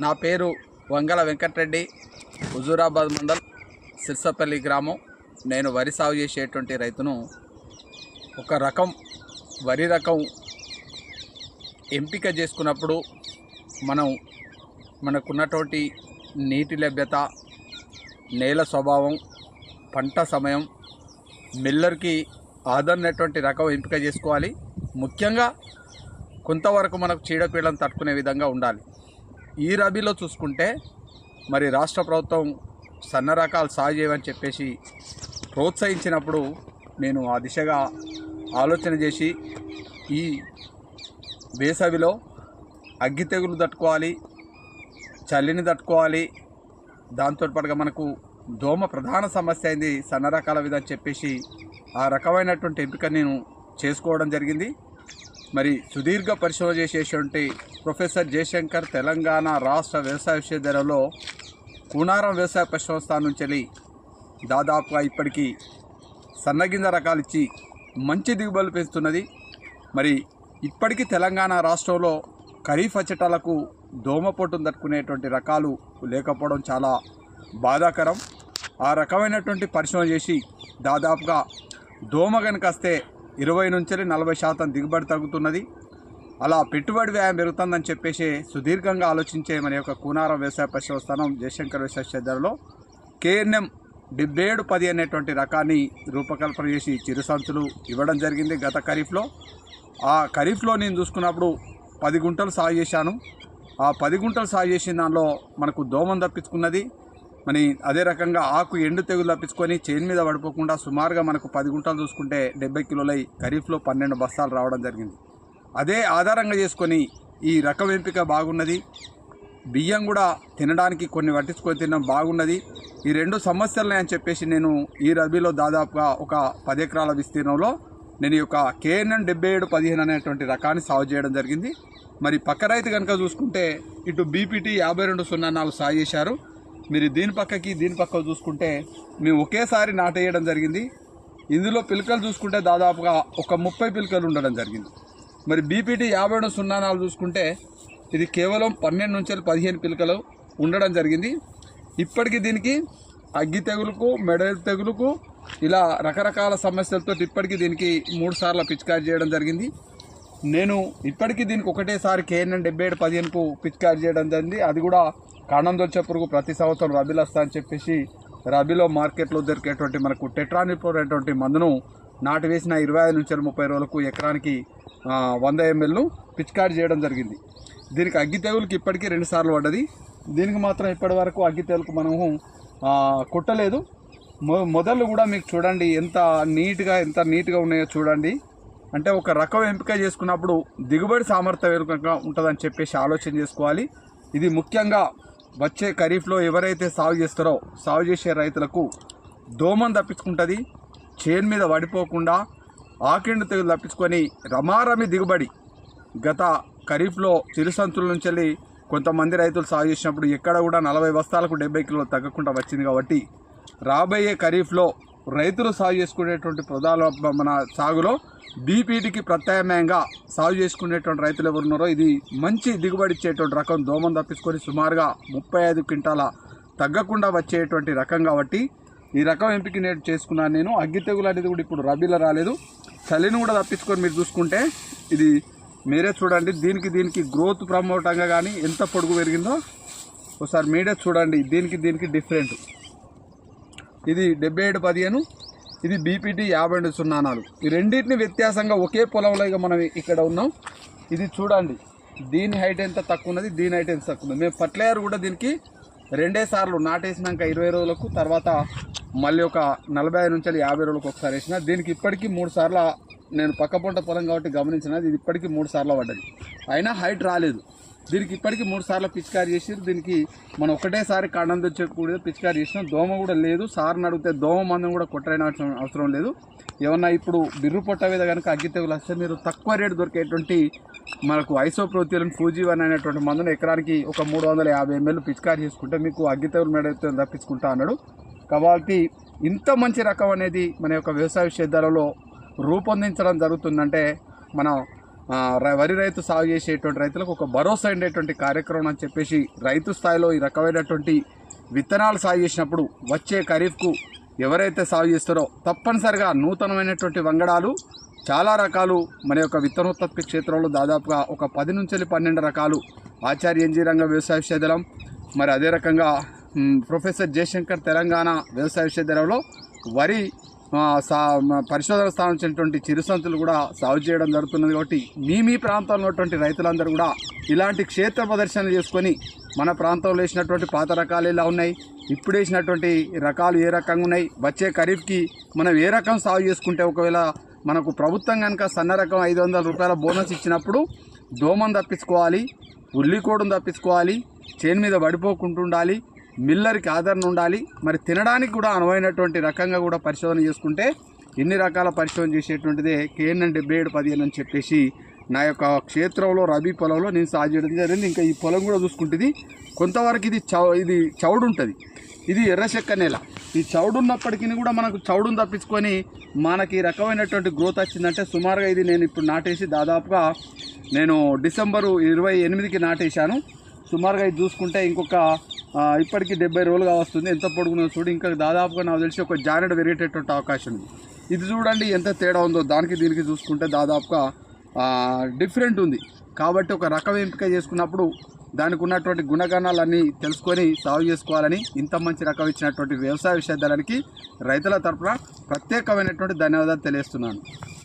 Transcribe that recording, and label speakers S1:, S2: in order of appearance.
S1: నా పేరు వంగల వెంకటరెడ్డి హుజూరాబాద్ మండల్ సిర్సపల్లి గ్రామం. నేను వరి సాగు చేసేటువంటి రైతును. ఒక రకం వరి రకం ఎంపిక చేసుకున్నప్పుడు మనం మనకున్నటువంటి నీటి లభ్యత నేల స్వభావం పంట సమయం మిల్లర్కి ఆదరణటువంటి రకం ఎంపిక చేసుకోవాలి. ముఖ్యంగా కొంతవరకు మనకు చీడపీడలను తట్టుకునే విధంగా ఉండాలి. ఈ రబీలో చూసుకుంటే మరి రాష్ట్ర ప్రభుత్వం సన్న రకాలు సాగు చేయమని చెప్పేసి ప్రోత్సహించినప్పుడు నేను ఆ దిశగా ఆలోచన చేసి ఈ వేసవిలో అగ్గి తెగులు తట్టుకోవాలి చలిని తట్టుకోవాలి. దాంతో పాటుగా మనకు దోమ ప్రధాన సమస్య అయింది సన్న రకాల విధంగా చెప్పేసి ఆ రకమైనటువంటి ఎంపిక నేను చేసుకోవడం జరిగింది. మరి సుదీర్ఘ పరిశోధన చేసేటువంటి ప్రొఫెసర్ జయశంకర్ తెలంగాణ రాష్ట్ర వ్యవసాయ విశ్వవిద్యాలయంలో కూనారం వ్యవసాయ పరిశోధన నుంచి వెళ్ళి దాదాపుగా ఇప్పటికీ సన్నగింజ రకాలు ఇచ్చి మంచి దిగుబడులు పెంచుతున్నది. మరి ఇప్పటికీ తెలంగాణ రాష్ట్రంలో ఖరీఫ్ వచ్చేటాలకు దోమపోటును తట్టుకునేటువంటి రకాలు లేకపోవడం చాలా బాధాకరం. ఆ రకమైనటువంటి పరిశోధన చేసి దాదాపుగా దోమ కనుక వస్తే ఇరవై నుంచి నలభై శాతం దిగుబడి తగ్గుతున్నది. అలా పెట్టుబడి వ్యయం పెరుగుతుందని చెప్పేసి సుదీర్ఘంగా ఆలోచించే మన యొక్క కూనారం వ్యవసాయ పరిశోధనం జయశంకర్ వ్యవసాయ క్షేత్రంలో కేఎన్ఎం డెబ్బై ఏడు పది అనేటువంటి రకాన్ని రూపకల్పన చేసి చిరుసంచులు ఇవ్వడం జరిగింది గత ఖరీఫ్లో. ఆ ఖరీఫ్లో నేను చూసుకున్నప్పుడు పది గుంటలు సాగు చేశాను. ఆ పది గుంటలు సాగు చేసిన దానిలో మనకు దోమం తప్పించుకున్నది. మరి అదే రకంగా ఆకు ఎండు తెగులు తప్పించుకొని చేను మీద పడిపోకుండా సుమారుగా మనకు పది గుంటలు చూసుకుంటే డెబ్బై కిలోలై ఖరీఫ్లో పన్నెండు బస్తాలు రావడం జరిగింది. అదే ఆధారంగా చేసుకొని ఈ రకం ఎంపిక బాగున్నది. బియ్యం కూడా తినడానికి కొన్ని పట్టించుకొని తినడం బాగున్నది. ఈ రెండు సమస్యలు అని చెప్పేసి నేను ఈ రబీలో దాదాపుగా ఒక పది ఎకరాల విస్తీర్ణంలో నేను ఈ యొక్క కేఎన్ఎన్ డెబ్బై ఏడు పదిహేను అనేటువంటి రకాన్ని సాగు చేయడం జరిగింది. మరి పక్క రైతు కనుక చూసుకుంటే ఇటు బీపీటీ యాభై రెండు సున్నా నాలుగు సాగు చేశారు. మీరు దీని పక్కకి దీని పక్క చూసుకుంటే మేము ఒకేసారి నాటేయడం జరిగింది. ఇందులో పిలకలు చూసుకుంటే దాదాపుగా ఒక ముప్పై పిలకలు ఉండడం జరిగింది. మరి బీపీటీ యాభై రెండు సున్నా నాలుగు చూసుకుంటే ఇది కేవలం పన్నెండు నుంచి పదిహేను పిలకలు ఉండడం జరిగింది. ఇప్పటికి దీనికి అగ్గి తెగులుకు మెడ తెగులుకు ఇలా రకరకాల సమస్యలతో ఇప్పటికీ దీనికి మూడు సార్లు పిచికారి చేయడం జరిగింది. నేను ఇప్పటికీ దీనికి ఒకటేసారి కేఎన్ఎన్ డెబ్బై ఏడు పదిహేనుకు పిచికారి చేయడం జరిగింది. అది కూడా కాండం దొచ్చే పురుగు ప్రతి సంవత్సరం రబీలో వస్తా అని చెప్పేసి రబీలో మార్కెట్లో దొరికేటువంటి మనకు టెట్రానిపోర్ అనేటువంటి మందును నాటు వేసిన ఇరవై ఐదు నుంచి ముప్పై రోజులకు ఎకరానికి వంద ఎంఎల్ను పిచికారి చేయడం జరిగింది. దీనికి అగ్గి తెగులకి ఇప్పటికీ రెండుసార్లు పడ్డది. దీనికి మాత్రం ఇప్పటి వరకు అగ్గి తెగులకు మనము కుట్టలేదు. మొ మొదలు కూడా మీకు చూడండి ఎంత నీట్గా ఎంత నీట్గా ఉన్నాయో చూడండి. అంటే ఒక రకం ఎంపిక చేసుకున్నప్పుడు దిగుబడి సామర్థ్యం ఉంటుందని చెప్పేసి ఆలోచన చేసుకోవాలి. ఇది ముఖ్యంగా వచ్చే ఖరీఫ్లో ఎవరైతే సాగు చేస్తారో సాగు చేసే రైతులకు దోమం తప్పించుకుంటుంది చేను మీద పడిపోకుండా ఆకిండు తెగులు తప్పించుకొని రమారమి దిగుబడి గత ఖరీఫ్లో చిరుసంతుల నుంచి వెళ్ళి కొంతమంది రైతులు సాగు చేసినప్పుడు ఎక్కడ కూడా నలభై బస్తాలకు డెబ్బై కిలోలు తగ్గకుండా వచ్చింది కాబట్టి రాబోయే ఖరీఫ్లో రైతులు సాగు చేసుకునేటువంటి ప్రధాన మన సాగులో బీపీటీకి ప్రత్యామ్నాయంగా సాగు చేసుకునేటువంటి రైతులు ఎవరు ఉన్నారో ఇది మంచి దిగుబడి ఇచ్చేటువంటి రకం దోమం తప్పించుకొని సుమారుగా ముప్పై ఐదు క్వింటాల తగ్గకుండా వచ్చేటువంటి రకం కాబట్టి ఈ రకం ఎంపిక నేను చేసుకున్నాను నేను. అగ్గి తెగులు అనేది కూడా ఇప్పుడు రబీలో రాలేదు. చలిని కూడా తప్పించుకొని మీరు చూసుకుంటే ఇది మీరే చూడండి. దీనికి దీనికి గ్రోత్ ప్రమోటంగా కానీ ఎంత పొడుగు పెరిగిందో ఒకసారి మీరే చూడండి. దీనికి దీనికి డిఫరెంట్ ఇది డెబ్బై ఏడు పదిహేను ఇది బీపీటీ యాభై రెండు సున్నా నాలుగు. ఈ రెండింటిని వ్యత్యాసంగా ఒకే పొలంలో ఇక మనం ఇక్కడ ఉన్నాం. ఇది చూడండి దీని హైట్ ఎంత తక్కువ ఉన్నది దీని హైట్ ఎంత తక్కువ ఉన్నది మేము ఫర్టిలైజర్ కూడా దీనికి రెండే సార్లు నాటేసినాక ఇరవై రోజులకు తర్వాత మళ్ళీ ఒక నలభై ఐదు నుంచి యాభై రోజులకు ఒకసారి వేసిన దీనికి ఇప్పటికీ మూడు సార్లు నేను పక్క పంట పొలం కాబట్టి గమనించిన ఇది ఇప్పటికీ మూడు సార్లు పడ్డది. అయినా హైట్ రాలేదు. దీనికి ఇప్పటికీ మూడు సార్లు పిచికారి చేసి దీనికి మనం ఒకటేసారి కాండం తెచ్చకూడదు పిచికారి చేసినాం. దోమ కూడా లేదు. సార్ని అడిగితే దోమ మందం కూడా కొట్టైన అవసరం అవసరం లేదు. ఏమన్నా ఇప్పుడు బిర్రు పొట్ట మీద కనుక అగ్గి తెగులు వస్తే మీరు తక్కువ రేటు దొరికేటువంటి మనకు ఐసోప్రోతియన్ ఫూజీవన్ అనేటువంటి మందును ఎకరానికి ఒక మూడు వందల యాభై ఎంఎల్ పిచికారి చేసుకుంటే మీకు అగ్గి తెగులు మెడ తప్పించుకుంటా అన్నాడు. కాబట్టి ఇంత మంచి రకం అనేది మన యొక్క వ్యవసాయ విశ్వవిద్యాలయంలో రూపొందించడం జరుగుతుందంటే మన వరి రైతు సాగు చేసేటువంటి రైతులకు ఒక భరోసా ఉండేటువంటి కార్యక్రమం అని చెప్పేసి రైతు స్థాయిలో ఈ రకమైనటువంటి విత్తనాలు సాగు చేసినప్పుడు వచ్చే ఖరీఫ్కు ఎవరైతే సాగు చేస్తారో తప్పనిసరిగా నూతనమైనటువంటి వంగడాలు చాలా రకాలు మన యొక్క విత్తనోత్పత్తి క్షేత్రంలో దాదాపుగా ఒక పది నుంచి పన్నెండు రకాలు ఆచార్య ఎన్జీ రంగ వ్యవసాయ విశ్వవిద్యాలయం మరి అదే రకంగా ప్రొఫెసర్ జయశంకర్ తెలంగాణ వ్యవసాయ విశ్వవిద్యాలయంలో వరి పరిశోధన స్థానం చెందినటువంటి చిరుసంతులు కూడా సాగు చేయడం జరుగుతున్నది కాబట్టి మీ మీ ప్రాంతంలో ఉన్నటువంటి రైతులందరూ కూడా ఇలాంటి క్షేత్ర ప్రదర్శన చేసుకొని మన ప్రాంతంలో వేసినటువంటి పాత రకాలు ఎలా ఉన్నాయి ఇప్పుడు వేసినటువంటి రకాలు ఏ రకంగా ఉన్నాయి వచ్చే ఖరీఫ్కి మనం ఏ రకం సాగు చేసుకుంటే ఒకవేళ మనకు ప్రభుత్వం కనుక సన్న రకం ఐదు వందల రూపాయల బోనస్ ఇచ్చినప్పుడు దోమను తప్పించుకోవాలి ఉల్లికోడును తప్పించుకోవాలి చేను మీద పడిపోకుండా ఉండాలి మిల్లర్కి ఆదరణ ఉండాలి. మరి తినడానికి కూడా అనువైనటువంటి రకంగా కూడా పరిశోధన చేసుకుంటే ఎన్ని రకాల పరిశోధన చేసేటువంటిదే కేఎన్ఎన్ డెబ్బై ఏడు పదిహేను అని చెప్పేసి నా యొక్క క్షేత్రంలో రబీ పొలంలో నేను సాగు చేయడం జరిగింది. ఇంకా ఈ పొలం కూడా చూసుకుంటుంది. కొంతవరకు ఇది చౌ ఇది చౌడు ఉంటుంది ఇది ఎర్ర చెక్క నేల. ఈ చౌడు ఉన్నప్పటికీ కూడా మనకు చౌడును తప్పించుకొని మనకి ఈ రకమైనటువంటి గ్రోత్ వచ్చిందంటే సుమారుగా ఇది నేను ఇప్పుడు నాటేసి దాదాపుగా నేను డిసెంబరు ఇరవై ఎనిమిదికి నాటేశాను. సుమారుగా ఇది చూసుకుంటే ఇంకొక ఇప్పటికి డెబ్బై రోజులుగా వస్తుంది. ఎంత పొడుగునో చూడు. ఇంకా దాదాపుగా నాకు తెలిసి ఒక జానెడ్ పెరిగేటటువంటి అవకాశం ఉంది. ఇది చూడండి ఎంత తేడా ఉందో. దానికి దీనికి చూసుకుంటే దాదాపుగా డిఫరెంట్ ఉంది. కాబట్టి ఒక రకం ఎంపిక చేసుకున్నప్పుడు దానికి ఉన్నటువంటి గుణగణాలన్నీ తెలుసుకొని సాగు చేసుకోవాలని ఇంత మంచి రకం ఇచ్చినటువంటి వ్యవసాయ విశ్వవిద్యాలయానికి రైతుల తరపున ప్రత్యేకమైనటువంటి ధన్యవాదాలు తెలియజేస్తున్నాను.